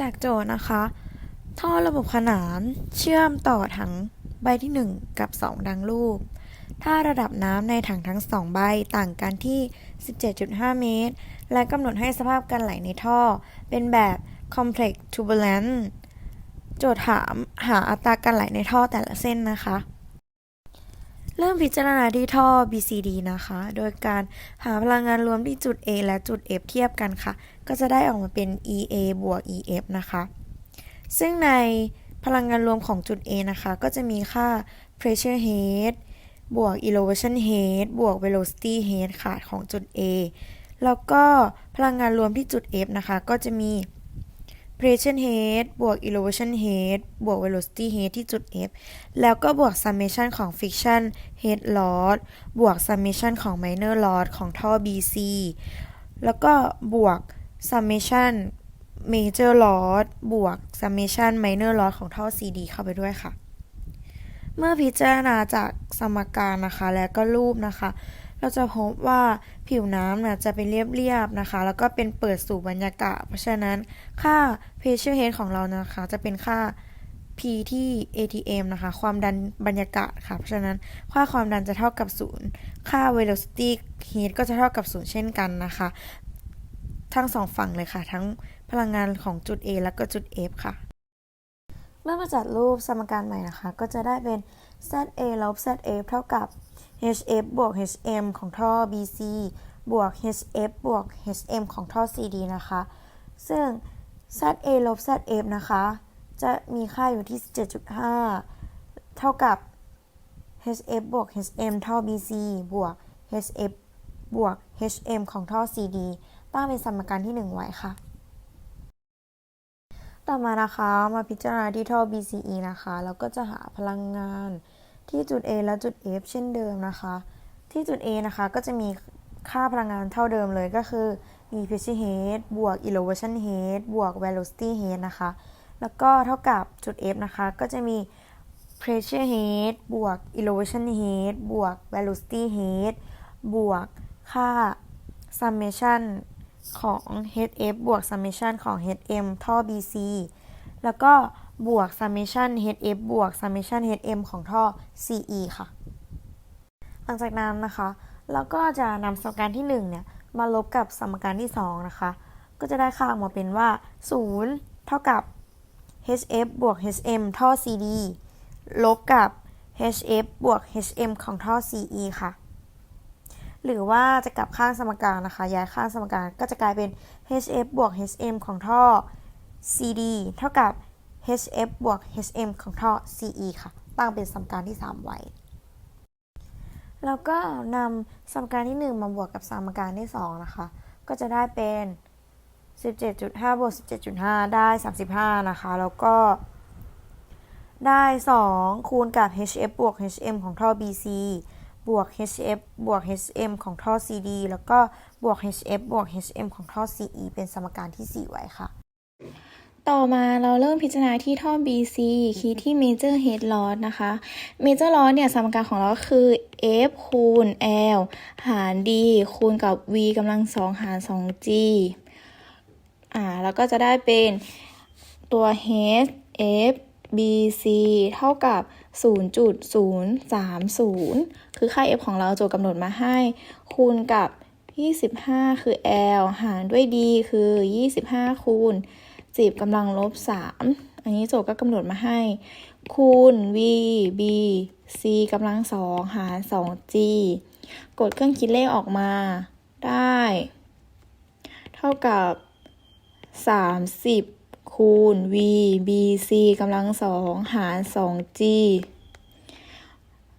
จากโจทย์นะคะ ท่อระบบขนานเชื่อมต่อถังใบที่ 1 กับ 2 ดังรูป ถ้าระดับน้ำในถังทั้ง 2 ใบต่างกันที่ 17.5 เมตร และกำหนดให้สภาพการไหลในท่อ เป็นแบบ complex turbulent โจทย์ถามหาอัตราการไหลในท่อแต่ละเส้นนะคะ เริ่มพิจารณาที่ท่อ BCD นะคะ โดยการหาพลังงานรวมที่จุด A และจุด F เทียบกันค่ะ ก็จะได้ออกมาเป็น EA บวก EF นะคะ ซึ่งในพลังงานรวมของจุด A นะคะ ก็จะมีค่า pressure head บวก elevation head บวก velocity head ค่ะของจุด A แล้วก็พลังงานรวมที่จุด F นะคะ ก็จะมี pressure head บวก elevation head บวก velocity head ที่จุด F แล้วก็บวก summation ของ friction head loss บวก summation ของ minor loss ของท่อ BC แล้วก็บวก summation major loss บวก summation minor loss ของท่อ CD เข้าไปด้วยค่ะ เมื่อพิจารณาจากสมการนะคะ และก็รูปนะคะ เราจะพบว่าผิวน้ำนะจะเป็นเรียบๆนะคะ แล้วก็เป็นเปิดสู่บรรยากาศ เพราะฉะนั้นค่า pressure head ของเรานะคะ จะเป็นค่า P ที่ ATM นะคะ ความดันบรรยากาศค่ะ เพราะฉะนั้นค่าความดันจะเท่ากับศูนย์ค่า velocity heat ก็จะเท่ากับศูนย์เช่นกันนะคะ ทั้งสองฝั่งเลยค่ะ ทั้งพลังงานของจุด A แล้วก็จุด F ค่ะ เมื่อมาจัดรูปสมการใหม่นะคะ ก็จะได้เป็น ZA ลบ ZF เท่ากับ HF บวก HM ของท่อ BC บวก HF บวก HM ของท่อ CD นะคะ ซึ่ง ZA ลบ ZF นะคะ จะมีค่าอยู่ที่ 17.5 เท่ากับ HF บวก HM ท่อ BC บวก HF บวก HM ของท่อ CD ตั้งเป็นสมการที่ 1 ไว้ค่ะ ต่อมานะคะ มาพิจารณาที่ท่อ BCE นะคะ แล้วก็จะหาพลังงาน ที่จุด A และจุด F เช่นเดิมนะคะ ที่จุด A นะคะก็จะมีค่าพลังงานเท่าเดิมเลยก็คือมี pressure head บวก elevation head บวก velocity head นะคะ แล้วก็เท่ากับจุด F นะคะ ก็จะมี pressure head บวก elevation head บวก velocity head บวกค่า summation ของ HF บวก summation ของ HM ท่อ BC แล้วก็ บวก summation HF บวก summation HM ของท่อ CE ค่ะ หลังจากนั้นนะคะ เราก็จะนำสมการที่1เนี่ยมาลบกับสมการที่ 2 นะคะ ก็จะได้ค่าออกมาเป็นว่า 0 เท่ากับ HF บวก HM ท่อ CD ลบกับ HF บวก HM ของท่อ CE ค่ะ หรือว่าจะกลับข้างสมการนะคะ ย้ายข้างสมการก็จะกลายเป็น HF บวก HM ของท่อ CD เท่ากับ HF บวก HM ของท่อ CE ค่ะ ตั้งเป็นสมการที่ 3 ไว้ แล้วก็นำสมการที่ 1 มาบวกกับสมการที่ 2 นะคะ ก็จะได้เป็น 17.5 บวก 17.5 ได้ 35 นะคะ แล้วก็ได้ 2 คูณกับ HF บวก HM ของท่อ BC บวก HF บวก HM ของท่อ CD แล้วก็บวก HF บวก HM ของท่อ CE เป็นสมการที่ 4 ไว้ค่ะ ต่อมาเราเริ่มพิจารณาที่ท่อ BC คีย์ที่ Major Head Loss นะคะ Major Loss เนี่ยสมการของเราก็คือ F คูณ L หาร D คูณกับ V กำลังสองหาร 2G อ่าแล้วก็จะได้เป็นตัว H F B C เท่ากับ 0.030 คือค่า F ของเราโจทย์กำหนดมาให้ คูณกับ 25 คือ L หารด้วย D คือ 25 คูณ 10กำลังลบ3อันนี้โจทย์ก็กำหนดมาให้ คูณ v b c กำลังสองหาร 2g กดเครื่องคิดเลขออกมาได้ เท่ากับ 30 คูณ v b c กำลังสองหาร 2g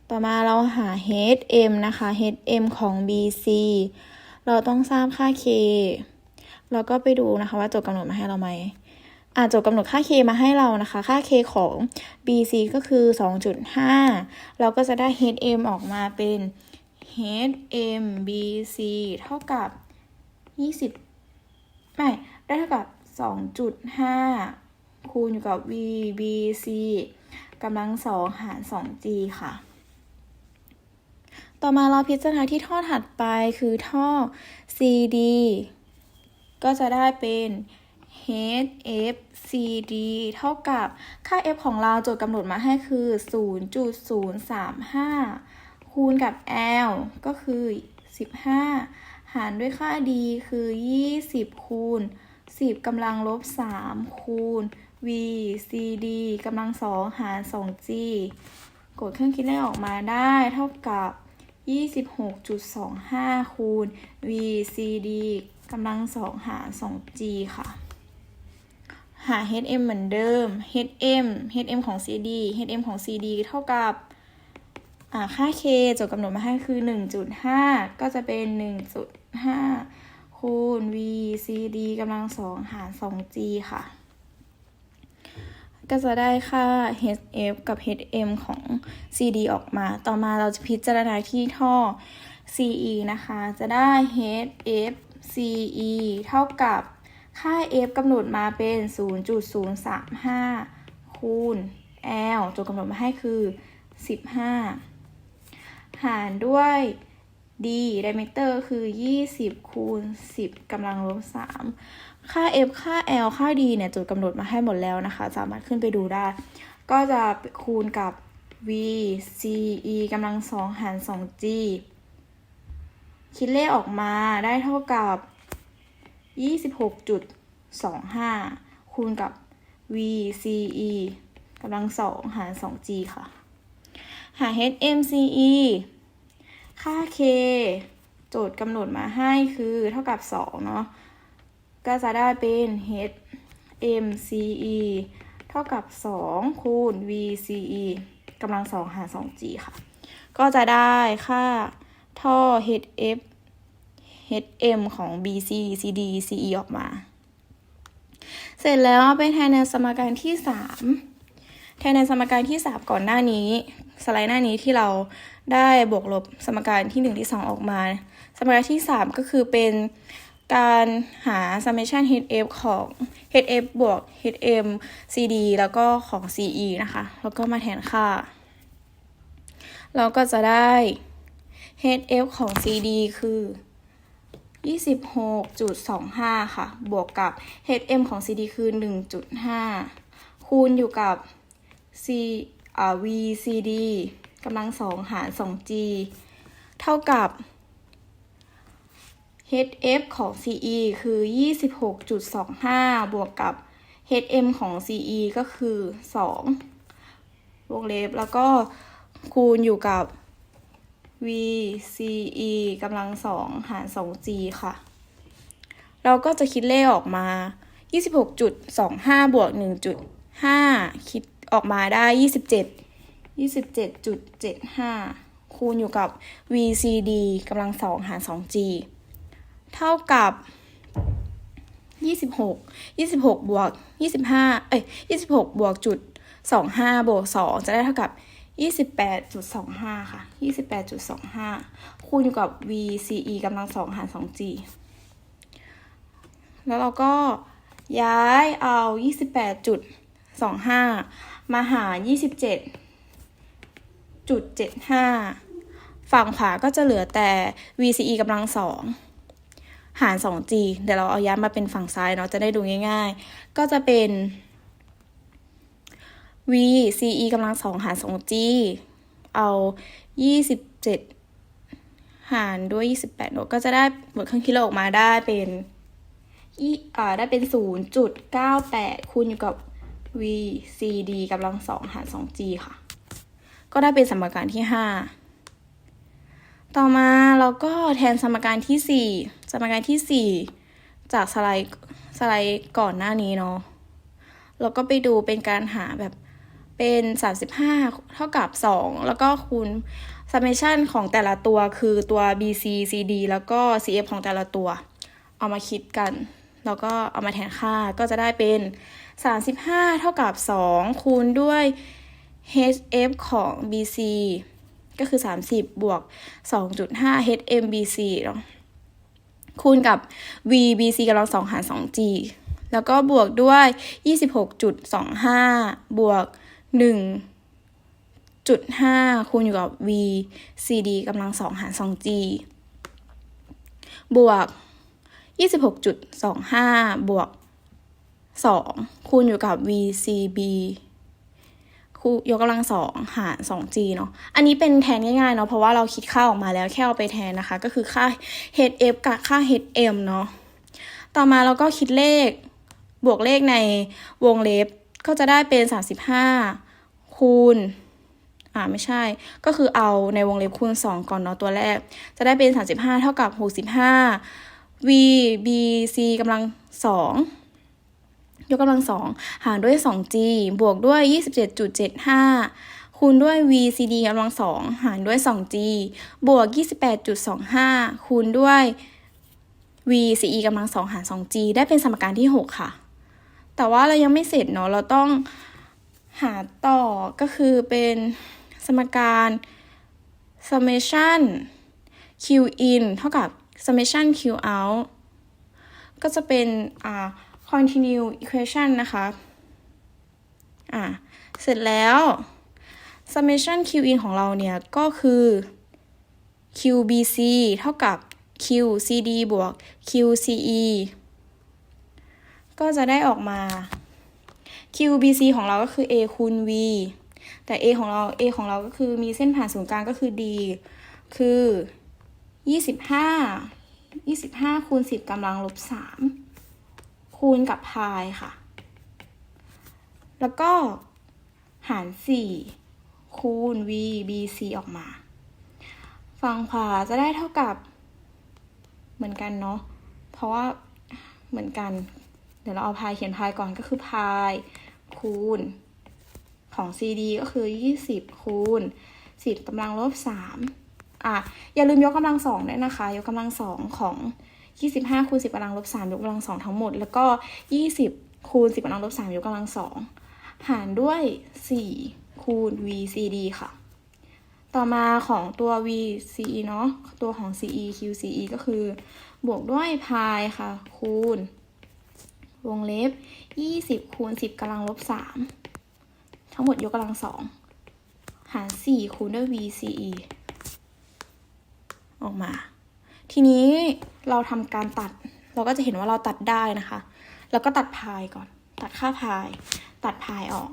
ต่อมาเราหา hm นะคะ hm ของ bc เราต้องทราบค่า k แล้วก็ไปดูนะคะว่าโจทย์กำหนดมาให้เราไหม อาโจทย์กำหนดค่า k มาให้เรานะคะ ค่า k ของ bc ก็คือ 2.5 เราก็จะได้ hm ออกมาเป็น hm bc เท่ากับ 20 ไม่ ได้เท่ากับ 2.5 คูณอยู่กับ v bc กำลังสองหาร 2g ค่ะ ต่อมาเราพิจารณาที่ท่อถัดไปคือท่อ CD ก็จะได้เป็น h f c d เท่ากับค่า f ของเราโจทย์กำหนดมาให้คือ 0.035 คูณกับ l ก็คือ 15 หารด้วยค่า d คือ 20 คูณ 10กำลังลบ 3 คูณ v c d กำลัง 2 หาร 2g กดเครื่องคิดเลขออกมาได้เท่ากับ 26.25 คูณ v c d กำลัง 2 หาร 2g ค่ะ หา hm เหมือนเดิม hm hm ของ cd hm ของ cd เท่ากับค่า k โจทย์กำหนดมาให้คือ 1.5 ก็จะเป็น 1.5 คูณ v cd กำลัง2หาร 2g ค่ะ ก็จะได้ค่า hf กับ hm ของ cd ออกมา ต่อมาเราจะพิจารณาที่ท่อ ce นะคะ จะได้ hf ce เท่ากับ ค่า f กำหนดมาเป็น 0.035 คูณ l ตัวกำหนดมาให้คือ 15 หารด้วย d diameter คือ 20 คูณ 10กำลังลบ 3 ค่า f ค่า l ค่า d เนี่ยจุดกำหนดมาให้หมดแล้วนะคะ สามารถขึ้นไปดูได้ ก็จะคูณกับ v c e กำลัง2หาร 2g คิดเลขออกมาได้เท่ากับ 26.25 คูณกับ v c e กำลัง2หาร 2g ค่ะ หา HMCE ค่า K โจทย์กำหนดมาให้คือเท่ากับ 2 เนาะ ก็จะได้เป็น HMCE เท่ากับ 2 คูณ VCE กำลัง2หาร 2G ค่ะ ก็จะได้ค่าท่อ HF HM ของ BC CD CE ออกมา เสร็จแล้วไปแทนในสมการที่ 3 แทนในสมการที่ 3 ก่อนหน้านี้ สไลด์หน้านี้ที่เราได้บวกลบสมการที่ 1 ที่ 2 ออกมา สมการที่ 3 ก็คือเป็นการหา summation HF ของ HF บวก HM CD แล้วก็ของ CE นะคะ แล้วก็มาแทนค่า เราก็จะได้ HF ของ CD คือ 26.25 ค่ะ บวกกับ HM ของ CD คือ 1.5 คูณอยู่กับ C อ่า VCD กำลัง2หาร 2G เท่ากับ HF ของ CE คือ 26.25 บวกกับ HM ของ CE ก็คือ 2 วงเล็บแล้วก็คูณอยู่กับ VCE กำลัง2หาร 2G ค่ะ เราก็จะคิดเลขออกมา 26.25 บวก 1.5 คิดออกมาได้ 27 27.75 คูณอยู่กับ VCD กำลัง2หาร 2G เท่ากับ 26 26 บวก 25 เอ้ย 26 บวกจุด 25 บวก 2 จะได้เท่ากับ 28.25 ค่ะ 28.25 คูณอยู่กับ VCE กำลัง2หาร 2G แล้วเราก็ย้ายเอา 28.25 มาหาร 27.75 ฝั่งขวาก็จะเหลือแต่ VCE กำลัง2หาร 2G เดี๋ยวเราเอาย้ายมาเป็นฝั่งซ้ายเนาะจะได้ดูง่าย ๆ ก็จะเป็น v c e กำลัง2หาร 2g เอา27หารด้วย28เนอะก็จะได้บวกเครื่องคิดเลขออกมาได้เป็นยี่อ่าได้เป็น0.98คูณอยู่กับ v c d กำลัง2หาร 2g ค่ะ ก็ได้เป็นสมการที่5ต่อมาเราก็แทนสมการที่ 4 สมการที่ 4 จากสไลด์สไลด์ก่อนหน้านี้เนาะเราก็ไปดูเป็นการหาแบบ เป็น 35 เท่ากับ 2 แล้วก็คูณ summation ของแต่ละตัวคือตัว BC CD แล้วก็ CF ของแต่ละตัว เอามาคิดกัน แล้วก็เอามาแทนค่าก็จะได้เป็น 35 เท่ากับ 2 คูณด้วย HF ของ BC ก็คือ 30 บวก 2.5 HMBC เนาะคูณกับ VBC กำลัง2หาร 2G แล้วก็บวกด้วย 26.25 บวก 1.5 คูณอยู่กับ VCD กำลัง2หาร 2G บวก 26.25 บวกสองคูณอยู่กับ VCB คูยกกำลังสองหาร 2g เนาะ อันนี้เป็นแทนง่ายๆเนาะ เพราะว่าเราคิดค่าออกมาแล้วแค่เอาไปแทนนะคะ ก็คือค่า HF กับค่า HM เนาะ ต่อมาเราก็คิดเลขบวกเลขในวงเล็บ ก็จะได้เป็น 35 คูณ อ่าไม่ใช่ ก็คือเอาในวงเล็บคูณ 2 ก่อนเนาะตัวแรก จะได้เป็น 35 เท่ากับ 65 v b c กำลัง 2 ยกกำลัง 2 หารด้วย 2g บวกด้วย 27.75 คูณด้วย v c d กำลัง 2 หารด้วย 2g บวก 28.25 คูณด้วย v c e กำลัง 2 หาร 2g ได้เป็นสมการที่ 6 ค่ะ แต่ว่าเรายังไม่เสร็จเนาะเราต้องหาต่อก็คือเป็นสมการ summation q in เท่ากับ summation q out ก็จะเป็นอ่า continue equation นะคะอ่าเสร็จแล้ว summation q in ของเราเนี่ย ก็คือ qbc เท่ากับ qcd บวก qce ก็จะได้ออกมา qbc ของเราก็คือ a คูณ v แต่ a ของเรา a ของเราก็คือมีเส้นผ่านศูนย์กลางก็คือ d คือ 25 25คูณ10กำลังลบ3คูณกับพายค่ะ แล้วก็หาร 4 คูณ v b c ออกมา ฝั่งขวาจะได้เท่ากับเหมือนกันเนาะ เพราะว่าเหมือนกัน ดี๋ยวเราเอาพายเขียนพายก่อนก็คือพายคูณ ของ CD ก็คือ 20 คูณ 10กำลังลบ 3 อะ อย่าลืมยกกำลังสองด้วยนะคะ ยกกำลังสองของ 25คูณ10กำลังลบ3ยกกำลังสองทั้งหมด แล้วก็ 20 คูณ 10กำลังลบ3ยกกำลังสองหารด้วย 4 คูณ VCD ค่ะ ต่อมาของตัว VCE เนาะตัวของ CE QCE ก็คือบวกด้วยพายค่ะ คูณ วงเล็บ 20คูณ10กำลังลบ3ทั้งหมดยกกำลังสองหาร 4 คูณด้วย VCE ออกมา ทีนี้เราทำการตัด เราก็จะเห็นว่าเราตัดได้นะคะ แล้วก็ตัดพายก่อน ตัดค่าพาย ตัดพายออก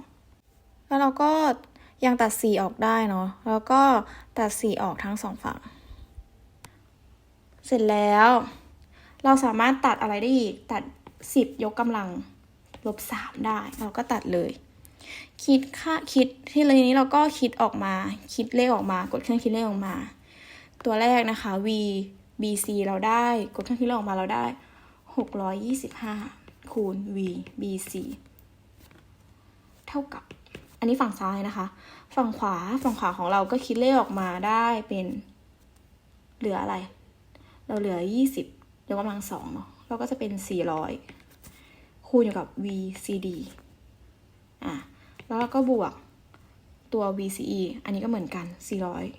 แล้วเราก็ยังตัดสีออกได้เนาะ แล้วก็ตัดสีออกทั้งสองฝั่ง เสร็จแล้ว เราสามารถตัดอะไรได้อีก ตัด สิบยกกำลังลบสามได้ เราก็ตัดเลย คิดค่าคิดที่เลยนี้เราก็คิดออกมา คิดเลขออกมากดเครื่องคิดเลขออกมา ตัวแรกนะคะ v b c เราได้กดเครื่องคิดเลขออกมาเราได้หกร้อยยี่สิบห้าคูณ v b c เท่ากับ อันนี้ฝั่งซ้ายนะคะ ฝั่งขวาฝั่งขวาของเราก็คิดเลขออกมาได้เป็นเหลืออะไร เราเหลือยี่สิบยกกำลังสองเนาะเราก็จะเป็นสี่ร้อย คูณอยู่กับ VCD อะแล้วเราก็บวกตัว VCE อันนี้ก็เหมือนกัน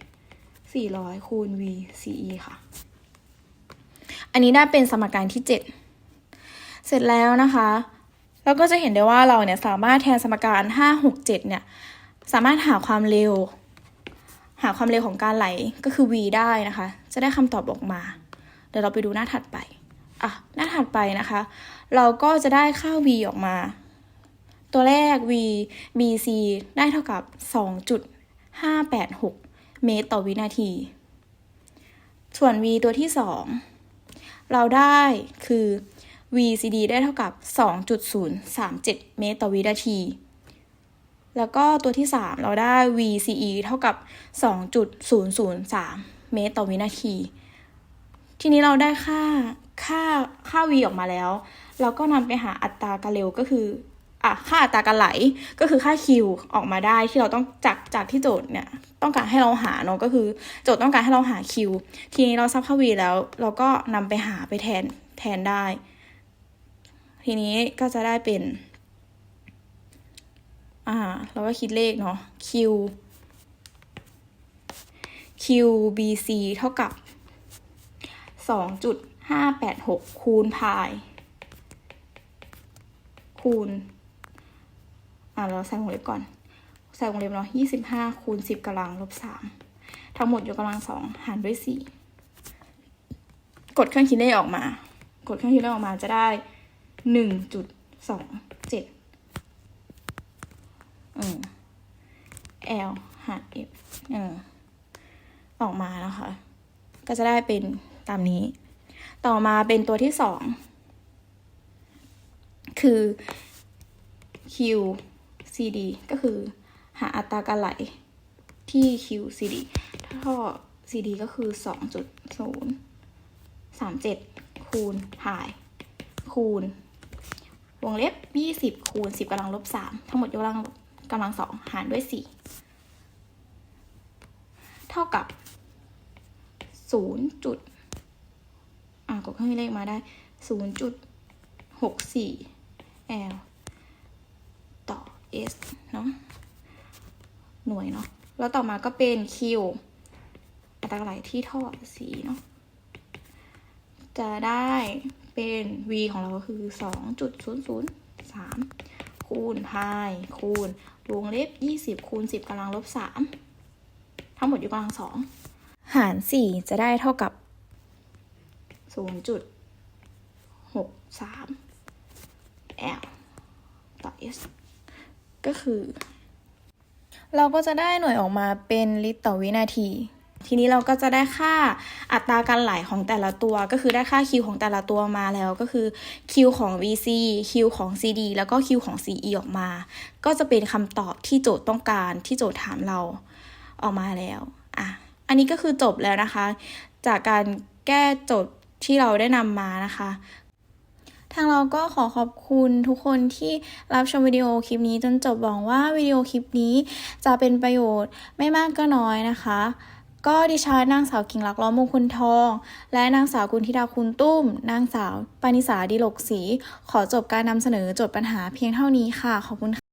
400 400 คูณ VCE ค่ะ อันนี้ได้เป็นสมการที่ 7 เสร็จแล้วนะคะ เราก็จะเห็นได้ว่าเราเนี่ยสามารถแทนสมการ 5 6 7 เนี่ย สามารถหาความเร็ว หาความเร็วของการไหลก็คือ v ได้นะคะ จะได้คำตอบออกมา เดี๋ยวเราไปดูหน้าถัดไป อะหน้าถัดไปนะคะ เราก็จะได้ค่า v ออกมา ตัวแรก v bc ได้เท่ากับ 2.586 เมตรต่อวินาที ส่วน v ตัวที่ 2 เราได้คือ vcd ได้เท่ากับ 2.037 เมตรต่อวินาที แล้วก็ตัวที่ 3 เราได้ vce เท่ากับ 2.003 เมตรต่อวินาที ทีนี้เราได้ค่า ค่าค่า v ออกมาแล้ว เราก็นำไปหาอัตราการเร็วก็คืออะค่าอัตราการไหลก็คือค่า q ออกมาได้ที่เราต้องจากจากที่โจทย์เนี่ยต้องการให้เราหาเนาะก็คือโจทย์ต้องการให้เราหา q ทีนี้เราทราบค่า v แล้ว เราก็นำไปหาไปแทนแทนได้ ทีนี้ก็จะได้เป็น อ่าเราก็คิดเลขเนาะ q qbc เท่ากับ 2.586คูณพาย คูณ อ่าเราใส่วงเล็บก่อน ใส่วงเล็บเนาะ25คูณ10กำลังลบ3ทั้งหมดยกกำลังสองหารด้วย4กดเครื่องคิดเลขออกมา กดเครื่องคิดเลขออกมาจะได้1.2เจ็ดอืม L หาร F เออ ออกมานะคะ ก็จะได้เป็นตามนี้ ต่อมาเป็นตัวที่สองคือ Q CD ก็คือหาอัตราการไหลที่ Q CD ท่อ CD ก็คือสองจุดศูนย์สามเจ็ดคูณพาย คูณ วงเล็บยี่สิบคูณสิบกำลังลบสามทั้งหมดยกกำลังกำลังสองหารด้วยสี่เท่ากับศูนย์จุด กดเครื่องคิดเลขมาได้ศูนย์จุดหกสี่ L ต่อ S เนาะหน่วยเนาะแล้วต่อมาก็เป็น Q อัตราไหลที่ท่อสีเนาะจะได้เป็น V ของเราก็คือ 2.003 คูณพายคูณวงเล็บ 20 คูณ 10กำลังลบ 3 ทั้งหมดอยู่กำลัง 2 หาร 4 จะได้เท่ากับ 0.63 L ต่อ S ก็คือ เราก็จะได้หน่วยออกมาเป็นลิตรต่อวินาที ทีนี้เราก็จะได้ค่าอัตราการไหลของแต่ละตัว ก็คือได้ค่า Q ของแต่ละตัวมาแล้วก็คือ Q ของ VC Q ของ CD แล้วก็ Q ของ CE ออกมา ก็จะเป็นคำตอบที่โจทย์ต้องการที่โจทย์ถามเราออกมาแล้วอะอันนี้ก็คือจบแล้วนะคะ จากการแก้โจทย์ ที่เราได้นำมานะคะ ทางเราก็ขอขอบคุณทุกคนที่รับชมวิดีโอคลิปนี้จนจบหวังว่าวิดีโอคลิปนี้จะเป็นประโยชน์ไม่มากก็น้อยนะคะ ก็ดิฉันนางสาวกิ่งลักษ์ล้อมมงคลทอง และนางสาวกุลธิดาคุณตุ้ม นางสาวปานิสาดีหลกศรีขอจบการนำเสนอโจทย์ปัญหาเพียงเท่านี้ค่ะ ขอบคุณค่ะ